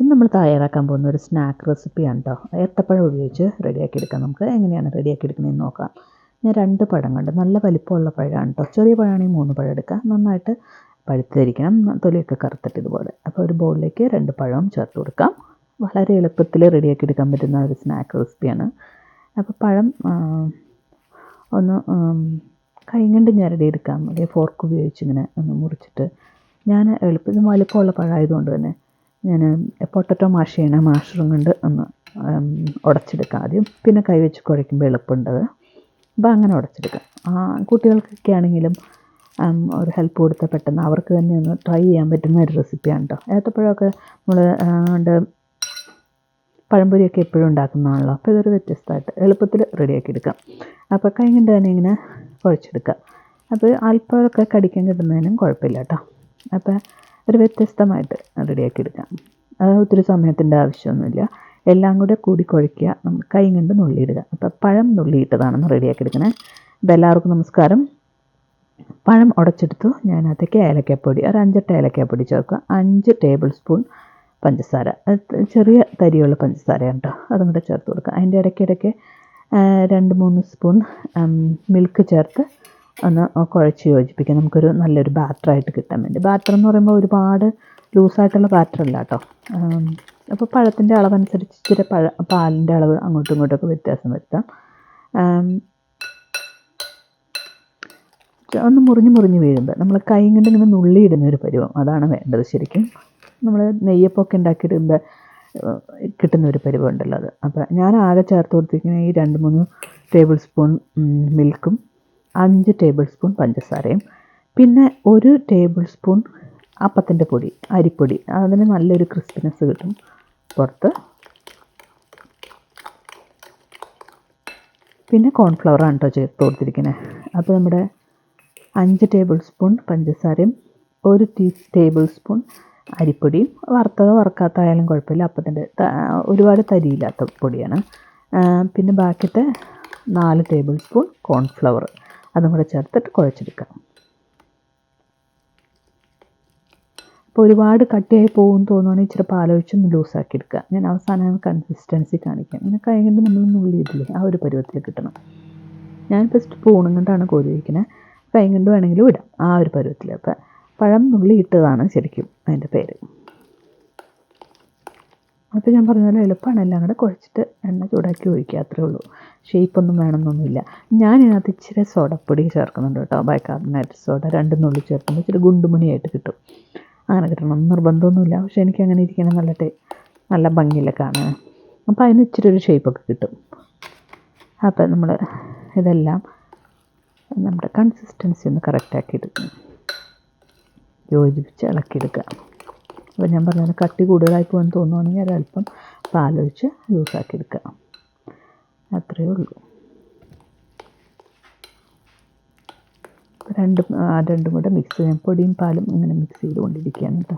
ഇന്ന് നമ്മൾ തയ്യാറാക്കാൻ പോകുന്ന ഒരു സ്നാക്ക് റെസിപ്പിയാണ് കേട്ടോ ഏത്തപ്പഴം ഉപയോഗിച്ച് റെഡിയാക്കി എടുക്കാം നമുക്ക് എങ്ങനെയാണ് റെഡിയാക്കി എടുക്കുന്നതെന്ന് നോക്കാം. ഞാൻ രണ്ട് പഴം കണ്ട്. നല്ല വലിപ്പമുള്ള പഴമാണ് കേട്ടോ ചെറിയ പഴമാണെങ്കിൽ മൂന്ന് പഴം എടുക്കാം. നന്നായിട്ട് പഴുത്തിരിക്കണം. തൊലിയൊക്കെ കറുത്തിട്ട് ഇതുപോലെ. അപ്പോൾ ഒരു ബൗളിലേക്ക് രണ്ട് പഴവും ചേർത്ത് കൊടുക്കാം. വളരെ എളുപ്പത്തിൽ റെഡിയാക്കി എടുക്കാൻ പറ്റുന്ന ഒരു സ്നാക്ക് റെസിപ്പിയാണ് അപ്പോൾ പഴം ഒന്ന് ഒന്ന് കൈ കൊണ്ട് ഞെരടിയെടുക്കാം അല്ലെങ്കിൽ ഫോർക്ക് ഉപയോഗിച്ച് ഇങ്ങനെ ഒന്ന് മുറിച്ചിട്ട്. ഞാൻ എളുപ്പം വലിപ്പമുള്ള പഴമായതുകൊണ്ട് തന്നെ ഞാൻ പൊട്ടറ്റോ മാഷ് ചെയ്യണ മാഷറും കൊണ്ട് ഒന്ന് ഉടച്ചെടുക്കുക ഉടച്ചെടുക്കാം ആദ്യം. പിന്നെ കൈ വെച്ച് കുഴയ്ക്കുമ്പോൾ എളുപ്പമുണ്ടത് അപ്പോൾ അങ്ങനെ ഉടച്ചെടുക്കാം. ആ കുട്ടികൾക്കൊക്കെ ആണെങ്കിലും ഒരു ഹെൽപ്പ് കൊടുത്താൽ പെട്ടെന്ന്. അവർക്ക് തന്നെ ഒന്ന് ട്രൈ ചെയ്യാൻ പറ്റുന്ന ഒരു റെസിപ്പിയാണ് കേട്ടോ ഏത്തപ്പഴമൊക്കെ നമ്മൾ ഉണ്ട് പഴംപൊരിയൊക്കെ എപ്പോഴും ഉണ്ടാക്കുന്നതാണല്ലോ. അപ്പോൾ ഇതൊരു വ്യത്യസ്തമായിട്ട് എളുപ്പത്തിൽ റെഡിയാക്കി എടുക്കാം. അപ്പോൾ കൈ കൊണ്ട് തന്നെ ഇങ്ങനെ കുഴച്ചെടുക്കുക അപ്പോൾ അല്പമൊക്കെ കടിക്കാൻ കിട്ടുന്നതിനും കുഴപ്പമില്ല കേട്ടോ അപ്പോൾ ഒരു വ്യത്യസ്തമായിട്ട് റെഡിയാക്കി എടുക്കാം അത് ഒത്തിരി സമയത്തിന്റെ ആവശ്യമൊന്നുമില്ല. എല്ലാം കൂടെ കൂടി കുഴയ്ക്കുക. നമ്മൾ കൈ കൊണ്ട് നുള്ളിയിടുക. അപ്പോൾ പഴം നുള്ളിയിട്ടതാണെന്ന് റെഡിയാക്കി എടുക്കണേ അപ്പോൾ എല്ലാവർക്കും നമസ്കാരം. പഴം ഉടച്ചെടുത്തു. ഞാൻ അതിലേക്ക് ഏലക്കാപ്പൊടി ഒരു അഞ്ചെട്ട് ഏലക്കാപ്പൊടി ചേർക്കുക. അഞ്ച് ടേബിൾ സ്പൂൺ പഞ്ചസാര. ചെറിയ തരിയുള്ള പഞ്ചസാരയാണ് കേട്ടോ. അതും കൂടെ ചേർത്ത് കൊടുക്കുക. അതിന്റെ ഇടയ്ക്കിടയ്ക്ക് രണ്ട് മൂന്ന് സ്പൂൺ മിൽക്ക് ചേർത്ത് ഒന്ന് കുഴച്ച് യോജിപ്പിക്കുക നമുക്കൊരു നല്ലൊരു ബാറ്ററായിട്ട് കിട്ടാൻ വേണ്ടി. ബാറ്റർ എന്ന് പറയുമ്പോൾ ഒരുപാട് ലൂസായിട്ടുള്ള ബാറ്റർ അല്ല കേട്ടോ അപ്പോൾ പഴത്തിന്റെ അളവനുസരിച്ച് ഇച്ചിരി പഴ പാലിന്റെ അളവ് അങ്ങോട്ടും ഇങ്ങോട്ടൊക്കെ വ്യത്യാസം വരുത്താം. ഒന്ന് മുറിഞ്ഞ് മുറിഞ്ഞ് വീഴുമ്പോൾ നമ്മൾ കൈ കൊണ്ട് ഇങ്ങനെ നുള്ളിയിടുന്ന ഒരു പരുവം അതാണ് വേണ്ടത് ശരിക്കും. നമ്മൾ നെയ്യപ്പൊക്കെ ഉണ്ടാക്കിയിടുമ്പോൾ കിട്ടുന്ന ഒരു പരുവം ഉണ്ടല്ലോ അത്. അപ്പോൾ ഞാൻ ആകെ ചേർത്ത് കൊടുത്തിരിക്കുന്ന ഈ രണ്ട് മൂന്ന് ടേബിൾ സ്പൂൺ മിൽക്കും അഞ്ച് ടേബിൾ സ്പൂൺ പഞ്ചസാരയും പിന്നെ ഒരു ടേബിൾ സ്പൂൺ അപ്പത്തിന്റെ പൊടി അരിപ്പൊടി. അതിന് നല്ലൊരു ക്രിസ്പിനെസ് കിട്ടും പുറത്ത്. പിന്നെ കോൺഫ്ലവറാണ് കേട്ടോ ചേർത്ത് കൊടുത്തിരിക്കുന്നത് അപ്പോൾ നമ്മുടെ അഞ്ച് ടേബിൾ സ്പൂൺ പഞ്ചസാരയും ഒരു ടീ ടേബിൾ സ്പൂൺ അരിപ്പൊടിയും. വറുത്തതോ വറുക്കാത്തായാലും കുഴപ്പമില്ല. അപ്പത്തിന്റെ ഒരുപാട് തരിയില്ലാത്ത പൊടിയാണ്. പിന്നെ ബാക്കിയത്തെ നാല് ടേബിൾ സ്പൂൺ കോൺഫ്ലവർ. അതും കൂടെ ചേർത്തിട്ട് കുഴച്ചെടുക്കാം. അപ്പോൾ ഒരുപാട് കട്ടിയായി പോകും തോന്നുവാണെങ്കിൽ ഇച്ചിരി പാലൊഴിച്ചൊന്ന് ലൂസാക്കി എടുക്കുക. ഞാൻ അവസാനം കൺസിസ്റ്റൻസി കാണിക്കാം. ഇങ്ങനെ കഴിഞ്ഞിട്ട് നമ്മൾ നുള്ളിയിട്ടില്ലേ ആ ഒരു പരുവത്തിൽ കിട്ടണം ഞാൻ ഫസ്റ്റ് സ്പൂണും കൊണ്ടാണ് കോരി വയ്ക്കുന്നത് കൊണ്ട് വേണമെങ്കിലും ഇടാം ആ ഒരു പരുവത്തിൽ അപ്പോൾ പഴം നുള്ളി ഇട്ടതാണ് ശരിക്കും അതിന്റെ പേര്. അപ്പോൾ ഞാൻ പറഞ്ഞ പോലെ എളുപ്പമാണ് എല്ലാം കൂടെ കുഴച്ചിട്ട് എണ്ണ ചൂടാക്കി ഒഴിക്കുക അത്രേ ഉള്ളൂ. ഷേപ്പൊന്നും വേണമെന്നൊന്നുമില്ല. ഞാൻ ഇതിനകത്ത് ഇച്ചിരി സോഡപ്പൊടി ചേർക്കുന്നുണ്ട് കേട്ടോ ബൈക്കാർബണേറ്റ് സോഡ രണ്ടും നുള്ളി ചേർക്കുമ്പോൾ ഇച്ചിരി ഗുണ്ടുമണിയായിട്ട് കിട്ടും. അങ്ങനെ കിട്ടണം നിർബന്ധമൊന്നുമില്ല. പക്ഷേ എനിക്ക് അങ്ങനെ ഇരിക്കണം നല്ല ടേ നല്ല ഭംഗിയില്ല കാണാൻ. അപ്പോൾ അതിന് ഇച്ചിരി ഒരു ഷേപ്പൊക്കെ കിട്ടും. അപ്പോൾ നമ്മൾ ഇതെല്ലാം നമ്മുടെ കൺസിസ്റ്റൻസി ഒന്ന് കറക്റ്റാക്കി എടുക്കണം. യോജിപ്പിച്ച് ഇളക്കിയെടുക്കുക. അപ്പോൾ ഞാൻ പറഞ്ഞ പോലെ കട്ടി കൂടുതലായി പോകുമെന്ന് തോന്നുവാണെങ്കിൽ ഒരല്പം പാലൊഴിച്ച് ലൂസാക്കി എടുക്കുക അത്രയേ ഉള്ളൂ. രണ്ടും രണ്ടും കൂടെ മിക്സ് ചെയ്യാം. പൊടിയും പാലും ഇങ്ങനെ മിക്സ് ചെയ്തുകൊണ്ടിരിക്കുകയാണ് കേട്ടോ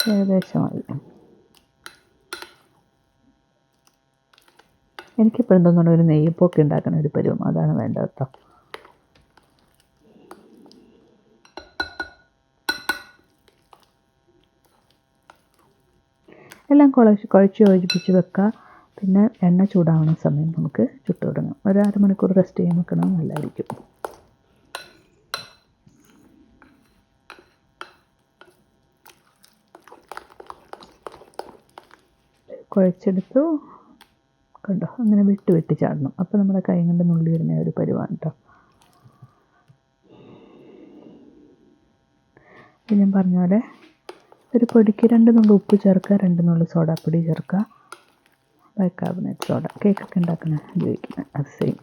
ഏകദേശമായി. എനിക്കിപ്പോഴും തോന്നുന്നു ഒരു നെയ്യപ്പൊക്കെ ഉണ്ടാക്കണ ഒരു പരുവം. അതാണ് വേണ്ടത് കേട്ടോ എല്ലാം കുഴച്ച് കുഴച്ച് യോജിപ്പിച്ച് വെക്കുക പിന്നെ എണ്ണ ചൂടാവുന്ന സമയം നമുക്ക് ചുട്ടു തുടങ്ങാം. ഒരു അരമണിക്കൂർ റെസ്റ്റ് ചെയ്യാൻ വെക്കണം. നല്ലതായിരിക്കും. കുഴച്ചെടുത്തു. കണ്ടോ? അങ്ങനെ വിട്ട് വിട്ട് ചാടണം. അപ്പോൾ നമ്മുടെ കൈ കൊണ്ട് നുള്ളി വരുന്ന ഒരു പരിപാടി കേട്ടോ ഞാൻ പറഞ്ഞ പോലെ ഒരു പൊടിക്ക് രണ്ട് നുള്ളി ഉപ്പ് ചേർക്കുക രണ്ട് നുള്ളി സോഡാപ്പൊടി ചേർക്കുക. Bicarbonate soda. കേക്കൊക്കെ ഉണ്ടാക്കുന്ന ഉപയോഗിക്കുന്നത് അത് സെയിം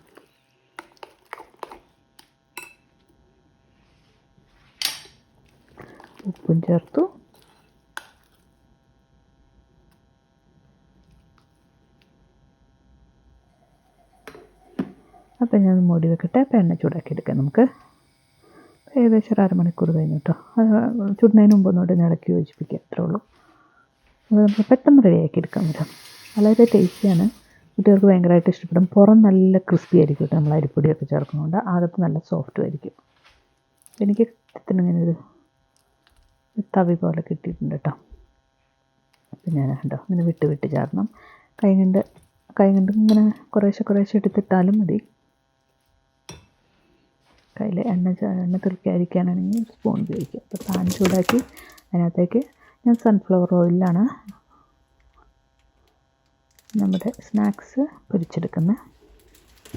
ഉപ്പും ചേർത്തു. അപ്പം ഞാൻ മൂടി വെക്കട്ടെ അപ്പം എണ്ണ ചൂടാക്കി എടുക്കാം നമുക്ക്. ഏകദേശം ഒരു അരമണിക്കൂർ കഴിഞ്ഞു കേട്ടോ അത് ചുടുന്നതിന് മുമ്പ് ഒന്നുകൂടി ഒന്ന് ഇളക്കി യോജിപ്പിക്കുക അത്രേ ഉള്ളൂ. അത് നമുക്ക് പെട്ടെന്ന് റെഡിയാക്കി എടുക്കാൻ പറ്റും. വളരെ ടേസ്റ്റിയാണ് കുട്ടികൾക്ക് ഭയങ്കരമായിട്ട് ഇഷ്ടപ്പെടും. പുറം നല്ല ക്രിസ്പി ആയിരിക്കും കേട്ടോ നമ്മൾ അരിപ്പൊടിയൊക്കെ ചേർക്കുന്നതുകൊണ്ട് അകത്ത് നല്ല സോഫ്റ്റ് ആയിരിക്കും. എനിക്ക് ഇങ്ങനെ ഒരു തവി പോലെ കിട്ടിയിട്ടുണ്ട് കേട്ടോ ഞാൻ കണ്ടോ ഇങ്ങനെ വിട്ട് വിട്ട് ചേർക്കണം കൈ കൊണ്ട് കൈ കൊണ്ട് ഇങ്ങനെ കുറേശ്ശെ കുറേശ്ശെ എടുത്തിട്ടാലും മതി. കയ്യിൽ എണ്ണ എണ്ണ തെറിക്കാതിരിക്കാനാണെങ്കിൽ സ്പൂൺ ഉപയോഗിക്കുക അപ്പോൾ പാൻ ചൂടാക്കി അതിനകത്തേക്ക് ഞാൻ സൺഫ്ലവർ ഓയിലാണ് നമ്മുടെ സ്നാക്സ് പൊരിച്ചെടുക്കുന്നത്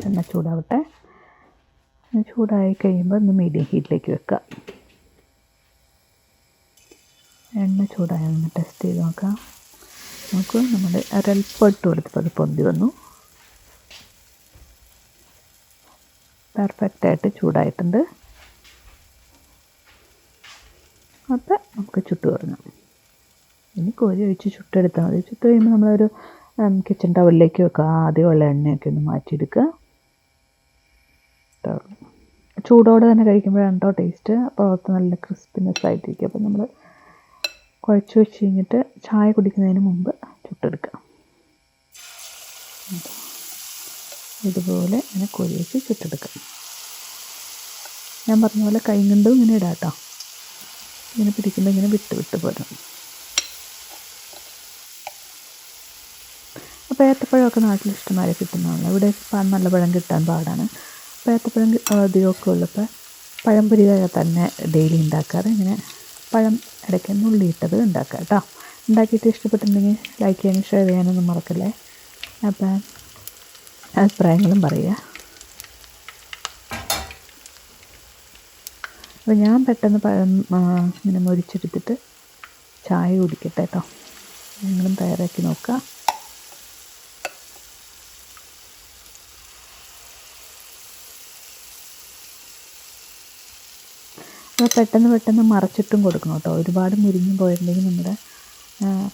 എണ്ണ ചൂടാവട്ടെ. ചൂടായി കഴിയുമ്പോൾ ഒന്ന് മീഡിയം ഹീറ്റിലേക്ക് വെക്കുക എണ്ണ ചൂടായി ഒന്ന് ടെസ്റ്റ് ചെയ്ത് നോക്കാം. നമുക്ക് നമ്മുടെ ഒരൽപ്പം ഇട്ട് കൊടുത്തപ്പോൾ അത് പൊന്തി വന്നു. പെർഫെക്റ്റായിട്ട് ചൂടായിട്ടുണ്ട്. അപ്പോൾ നമുക്ക് ചുട്ട് തുടങ്ങാം. ഇനി കോരി ഒഴിച്ച് ചുട്ടെടുത്താൽ മതി. ചുട്ട് കഴിയുമ്പോൾ നമ്മളൊരു കിച്ചൺ ടവലിലേക്ക് വെക്കുക. ആദ്യമുള്ള എണ്ണയൊക്കെ ഒന്ന് മാറ്റിയെടുക്കുക. ചൂടോടെ തന്നെ കഴിക്കുമ്പോഴാണ് കേട്ടോ ടേസ്റ്റ് പുറത്ത് നല്ല ക്രിസ്പിനെസ് ആയിട്ടിരിക്കും അപ്പോൾ നമ്മൾ കുഴച്ച് വെച്ച് കഴിഞ്ഞിട്ട് ചായ കുടിക്കുന്നതിന് മുമ്പ് ചുട്ടെടുക്കുക. ഇതുപോലെ ഇങ്ങനെ കോരി വെച്ച് ചുട്ടെടുക്കാം. ഞാൻ പറഞ്ഞ പോലെ കൈ കൊണ്ടും ഇങ്ങനെ ഇടാം കേട്ടോ ഇങ്ങനെ പിടിക്കുമ്പോൾ ഇങ്ങനെ വിട്ട് വിട്ട് പോരും. അപ്പോൾ ഏത്തപ്പഴമൊക്കെ നാട്ടിൽ ഇഷ്ടംമാരെ കിട്ടുന്നതാണ്. ഇവിടെ നല്ല പഴം കിട്ടാൻ പാടാണ്. അപ്പോൾ ഏത്തപ്പഴം അധികമൊക്കെ ഉള്ളപ്പോൾ പഴംപൊരി തന്നെ ഡെയിലി ഉണ്ടാക്കാറ്. ഇങ്ങനെ പഴം ഇടയ്ക്ക് നുള്ളിയിട്ടത് ഉണ്ടാക്കാം കേട്ടോ ഉണ്ടാക്കിയിട്ട് ഇഷ്ടപ്പെട്ടിട്ടുണ്ടെങ്കിൽ ലൈക്ക് ചെയ്യാനും ഷെയർ ചെയ്യാനൊന്നും മറക്കല്ലേ? അപ്പം അഭിപ്രായങ്ങളും പറയുക. അപ്പോൾ ഞാൻ പെട്ടെന്ന് പഴം ഇങ്ങനെ മുരിച്ചെടുത്തിട്ട് ചായ കുടിക്കട്ടെ കേട്ടോ നിങ്ങളും തയ്യാറാക്കി നോക്കുക. അപ്പോൾ പെട്ടെന്ന് പെട്ടെന്ന് മറച്ചിട്ടും കൊടുക്കണം കേട്ടോ ഒരുപാട് മുരിഞ്ഞു പോയിട്ടുണ്ടെങ്കിൽ നമ്മുടെ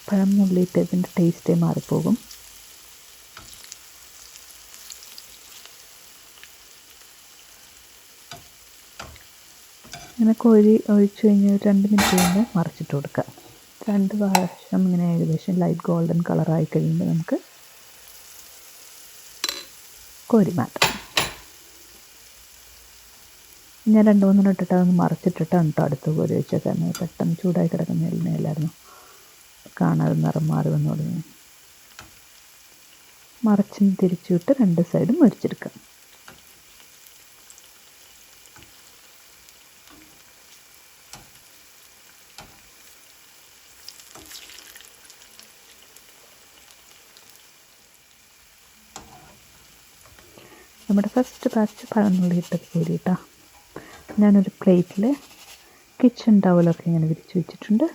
പഴം നുള്ളിയിട്ട് ഇതിന്റെ ടേസ്റ്റേ മാറിപ്പോകും. ഇങ്ങനെ കോഴി ഒഴിച്ച് കഴിഞ്ഞ് ഒരു രണ്ട് മിനിറ്റ് കഴിയുമ്പോൾ മറിച്ചിട്ട് കൊടുക്കുക രണ്ട് പ്രാവശ്യം ഇങ്ങനെ ഏകദേശം ലൈറ്റ് ഗോൾഡൻ കളറായി കഴിയുമ്പോൾ നമുക്ക് കോരി മാറ്റാം. ഞാൻ രണ്ട് മൂന്നെണ്ണം ഇട്ടിട്ട് അതൊന്ന് മറിച്ചിട്ടിട്ടാണ് കേട്ടോ അടുത്ത് കോരി വെച്ചത് കാരണം പെട്ടെന്ന് ചൂടായി കിടക്കുന്ന എല്ലാമായിരുന്നു കാണാതെ നിറം മാറി വന്നു തുടങ്ങി. മറിച്ചും തിരിച്ചു വിട്ട് രണ്ട് സൈഡും മരിച്ചെടുക്കാം നമ്മുടെ ഫസ്റ്റ് ബാച്ച് പഴനുള്ളി ഇട്ടത് കോരി കേട്ടോ ഞാനൊരു പ്ലേറ്റിൽ കിച്ചൺ ടവലൊക്കെ ഇങ്ങനെ വിരിച്ച് വെച്ചിട്ടുണ്ട്.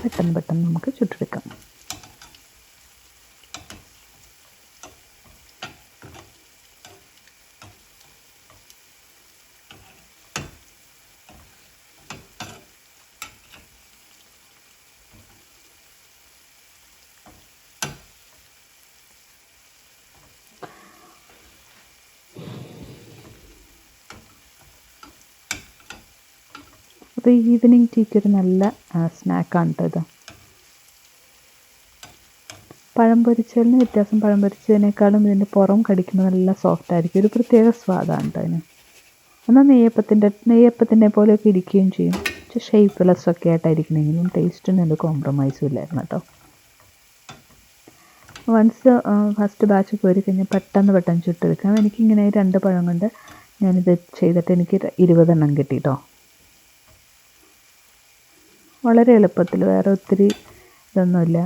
പെട്ടെന്ന് പെട്ടെന്ന് നമുക്ക് ചുട്ടെടുക്കാം. അപ്പോൾ ഈവനിങ് ടീക്ക് ഒരു നല്ല സ്നാക്കാണ് കേട്ടോ ഇത്. പഴം പൊരിച്ചതിന് വ്യത്യാസം. പഴം പൊരിച്ചതിനേക്കാളും ഇതിന്റെ പുറം കടിക്കുമ്പോൾ നല്ല സോഫ്റ്റ് ആയിരിക്കും. ഒരു പ്രത്യേക സ്വാദാണ് കേട്ടോ അതിന്. എന്നാൽ നെയ്യപ്പത്തിന്റെ നെയ്യപ്പത്തിന്റെ പോലെയൊക്കെ ഇരിക്കുകയും ചെയ്യും. പക്ഷേ ഷേപ്പ്ലെസ് ഒക്കെ ആയിട്ടായിരിക്കണമെങ്കിലും ടേസ്റ്റിന് ഒരു കോംപ്രമൈസും ഇല്ലായിരുന്നു കേട്ടോ വൺസ് ഫസ്റ്റ് ബാച്ച് കോരി കഴിഞ്ഞാൽ പെട്ടെന്ന് പെട്ടെന്ന് ചുട്ടെടുക്കാം എനിക്കിങ്ങനെ രണ്ട് പഴം കൊണ്ട് ഞാനിത് ചെയ്തിട്ട് എനിക്ക് ഇരുപതെണ്ണം കിട്ടി കേട്ടോ വളരെ എളുപ്പത്തിൽ വേറെ ഒത്തിരി ഇതൊന്നുമില്ല.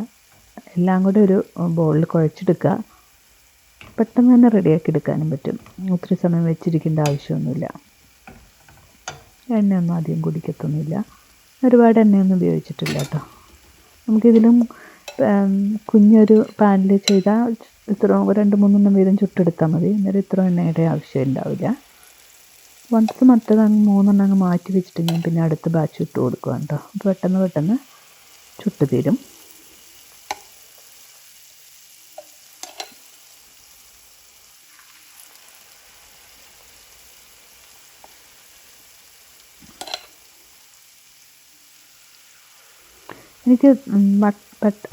എല്ലാം കൂടെ ഒരു ബോളിൽ കുഴച്ചെടുക്കുക. പെട്ടെന്ന് തന്നെ റെഡിയാക്കി എടുക്കാനും പറ്റും. ഒത്തിരി സമയം വെച്ചിരിക്കേണ്ട ആവശ്യമൊന്നുമില്ല. എണ്ണയൊന്നും അധികം കുടിക്കത്തൊന്നുമില്ല. ഒരുപാട് എണ്ണയൊന്നും ഉപയോഗിച്ചിട്ടില്ല കേട്ടോ. നമുക്കിതിലും കുഞ്ഞൊരു പാനിൽ ചെയ്താൽ ഇത്ര രണ്ട് മൂന്നെണ്ണം വീതം ചുട്ടെടുത്താൽ മതി. അന്നേരം ഇത്ര എണ്ണയുടെ ആവശ്യം ഉണ്ടാവില്ല വൺസ് മറ്റേത് അങ്ങ് മൂന്നെണ്ണം അങ്ങ് മാറ്റി വെച്ചിട്ട് ഞാൻ പിന്നെ അടുത്ത ബാച്ച് ഇട്ട് കൊടുക്കുക കേട്ടോ അപ്പോൾ പെട്ടെന്ന് പെട്ടെന്ന് ചുട്ട് തീരും. എനിക്ക്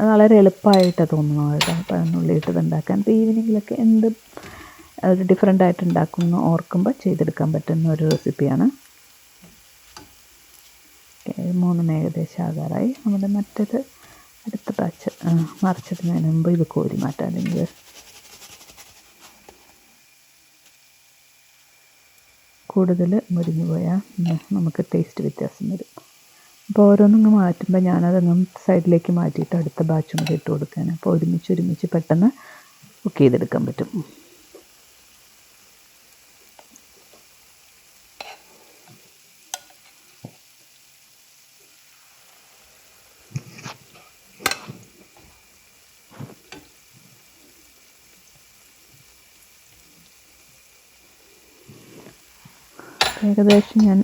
വളരെ എളുപ്പമായിട്ടാണ് തോന്നുന്നത് കേട്ടോ. പഴനുള്ളി ഇട്ടത് ഉണ്ടാക്കാൻ ഇപ്പോൾ ഈവനിങ്ങിലൊക്കെ എന്ത് ഒരു ഡിഫറെന്റ് ആയിട്ട് ഉണ്ടാക്കുമെന്ന് ഓർക്കുമ്പോൾ ചെയ്തെടുക്കാൻ പറ്റുന്ന ഒരു റെസിപ്പിയാണ് മൂന്നും ഏകദേശം ആകാറായി. നമ്മുടെ മറ്റേത് അടുത്ത ബാച്ച് മറിച്ചതിന് മുമ്പ് ഇത് കോരി മാറ്റാം അല്ലെങ്കിൽ. കൂടുതൽ മുരിഞ്ഞു പോയാൽ നമുക്ക് ടേസ്റ്റ് വ്യത്യാസം വരും. അപ്പോൾ ഓരോന്നും മാറ്റുമ്പോൾ ഞാനതങ്ങ് സൈഡിലേക്ക് മാറ്റിയിട്ട് അടുത്ത ബാച്ചും കൂടി ഇട്ട് കൊടുക്കാൻ അപ്പോൾ ഒരുമിച്ച് ഒരുമിച്ച് പെട്ടെന്ന് കുക്ക് ചെയ്തെടുക്കാൻ പറ്റും. ഏകദേശം ഞാൻ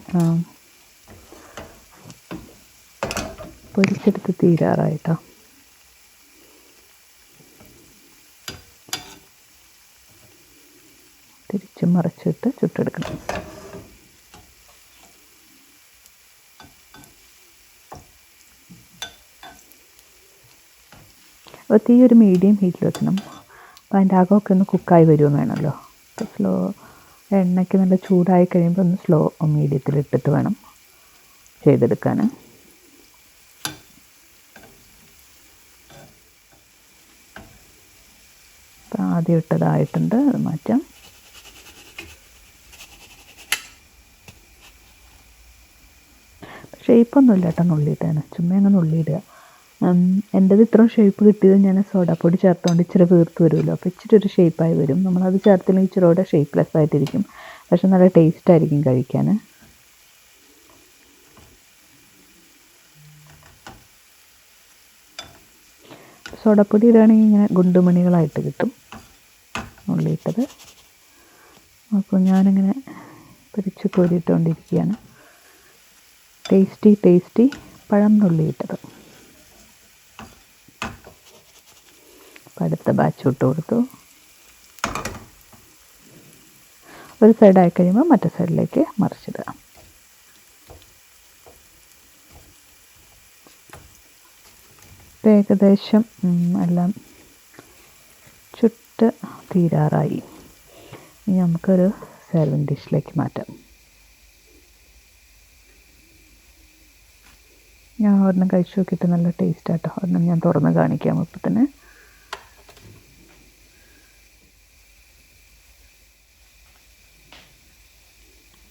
പൊരിച്ചെടുത്ത് തീരാറായിട്ടോ. തിരിച്ച് മറിച്ചിട്ട് ചുട്ടെടുക്കണം. അപ്പോൾ തീ ഒരു മീഡിയം ഹീറ്റിൽ വെക്കണം. അപ്പോൾ അതിന്റെ അകമൊക്കെ ഒന്ന് കുക്കായി വരുമെന്ന് വേണമല്ലോ. സ്ലോ എണ്ണയ്ക്ക് നല്ല ചൂടായി കഴിയുമ്പോൾ ഒന്ന് സ്ലോ മീഡിയത്തിൽ ഇട്ടിട്ട് വേണം ചെയ്തെടുക്കാൻ. ആദ്യം ഇട്ടതായിട്ടുണ്ട് അത് മാറ്റാം. ഷേപ്പൊന്നുമില്ല കേട്ടോ നുള്ളിയിട്ടാണ് ചുമ്മാ അങ്ങ് നുള്ളിയിടുക. എന്റെത് ഇത്രയും ഷേപ്പ് കിട്ടിയത് ഞാൻ സോഡാപ്പൊടി ചേർത്തുകൊണ്ട് ഇച്ചിരി വീർത്ത് വരുമല്ലോ. അപ്പോൾ ഇച്ചിരി ഒരു ഷേപ്പായി വരും. നമ്മളത് ചേർത്തില്ലെങ്കിൽ ഇച്ചിരി കൂടെ ഷേപ്പ്ലെസ് ആയിട്ടിരിക്കും. പക്ഷെ നല്ല ടേസ്റ്റ് ആയിരിക്കും കഴിക്കാൻ. സോഡാപ്പൊടി ഇടുകയാണെങ്കിൽ ഇങ്ങനെ ഗുണ്ടുമണികളായിട്ട് കിട്ടും. ഉള്ളിയിട്ടത്. അപ്പോൾ ഞാനിങ്ങനെ പൊരിച്ച് കോരിയിട്ടുകൊണ്ടിരിക്കുകയാണ് ടേസ്റ്റി ടേസ്റ്റി പഴം നുള്ളിയിട്ടത്. അടുത്ത ബാച്ച് ഇട്ട് കൊടുത്തു. ഒരു സൈഡായി കഴിയുമ്പോൾ മറ്റേ സൈഡിലേക്ക് മറിച്ചിടുക. ഏകദേശം എല്ലാം ചുട്ട് തീരാറായി. ഇനി നമുക്കൊരു സെർവിങ് ഡിഷിലേക്ക് മാറ്റാം. ഞാൻ ഒരെണ്ണം കഴിച്ചു നോക്കിയിട്ട് നല്ല ടേസ്റ്റ് ആട്ടോ. ഒരെണ്ണം ഞാൻ തുറന്ന് കാണിക്കാം ഇപ്പം തന്നെ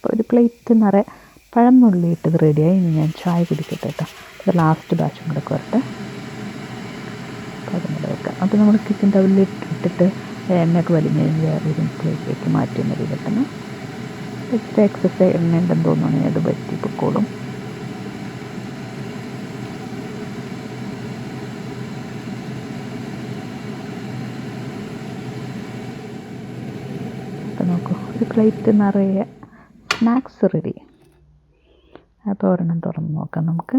ഒരു പ്ലേറ്റ് നിറയെ പഴം ഇട്ടത് റെഡിയായി ഇനി ഞാൻ ചായ കുടിക്കട്ടെ കേട്ടോ ഇത് ലാസ്റ്റ് ബാച്ചും കൂടെ കുറട്ടെ അതും കൂടെ വെക്കാം. അപ്പോൾ നമ്മൾ കിച്ചൺ ടവലിൽ ഇട്ടിട്ട് എണ്ണയൊക്കെ വലിഞ്ഞ് കഴിഞ്ഞ് ഒരു പ്ലേറ്റിലേക്ക് മാറ്റി മതി പെട്ടെന്ന്. എക്സ്ട്രാ എക്സസ് എണ്ണ ഉണ്ടെന്ന് തോന്നുകയാണെങ്കിൽ അത് വറ്റി പൊക്കോളും. അപ്പോൾ നോക്കൂ. ഒരു പ്ലേറ്റ് നിറയെ സ്നാക്സ് റെഡി. അപ്പോൾ ഒരെണ്ണം തുറന്ന് നോക്കാം നമുക്ക്.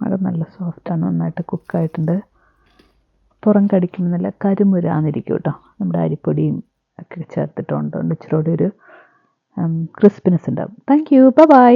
അത് നല്ല സോഫ്റ്റാണ് നന്നായിട്ട് കുക്കായിട്ടുണ്ട് പുറം കടിക്കുമ്പോൾ നല്ല കരിമുരാന്നിരിക്കും കേട്ടോ നമ്മുടെ അരിപ്പൊടിയും ഒക്കെ ചേർത്തിട്ടുണ്ട്. ഇച്ചിരി ഒരു ക്രിസ്പിനെസ് ഉണ്ടാവും. Thank you by